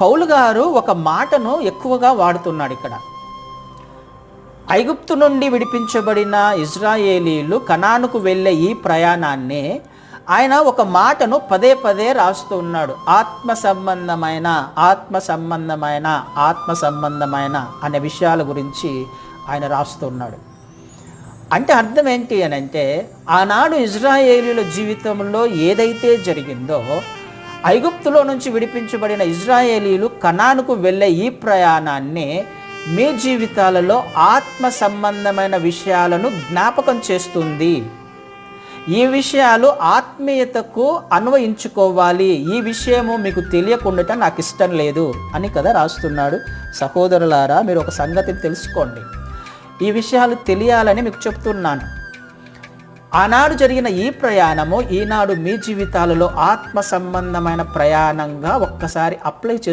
పౌలు గారు ఒక మాటను ఎక్కువగా వాడుతున్నాడు ఇక్కడ. ఐగుప్తు నుండి విడిపించబడిన ఇజ్రాయేలీలు కనానుకు వెళ్ళే ఈ ప్రయాణాన్ని ఆయన ఒక మాటను పదే పదే రాస్తూ ఉన్నాడు. ఆత్మ సంబంధమైన ఆత్మ సంబంధమైన ఆత్మ సంబంధమైన అనే విషయాల గురించి ఆయన రాస్తూ ఉన్నాడు. అంటే అర్థం ఏంటి అని అంటే ఆనాడు ఇజ్రాయేలీల జీవితంలో ఏదైతే జరిగిందో ఐగుప్తులో నుంచి విడిపించబడిన ఇజ్రాయేలీలు కణానుకు వెళ్ళే ఈ ప్రయాణాన్ని మీ జీవితాలలో ఆత్మ సంబంధమైన విషయాలను జ్ఞాపకం చేస్తుంది. ఈ విషయాలు ఆత్మీయతకు అన్వయించుకోవాలి. ఈ విషయము మీకు తెలియకుండా నాకు ఇష్టం లేదు అని కదా రాస్తున్నాడు సహోదరులారా మీరు ఒక సంగతిని తెలుసుకోండి. ఈ విషయాలు తెలియాలని మీకు చెప్తున్నాను. ఆనాడు జరిగిన ఈ ప్రయాణము ఈనాడు మీ జీవితాలలో ఆత్మ సంబంధమైన ప్రయాణంగా ఒక్కసారి అప్లై చేసుకో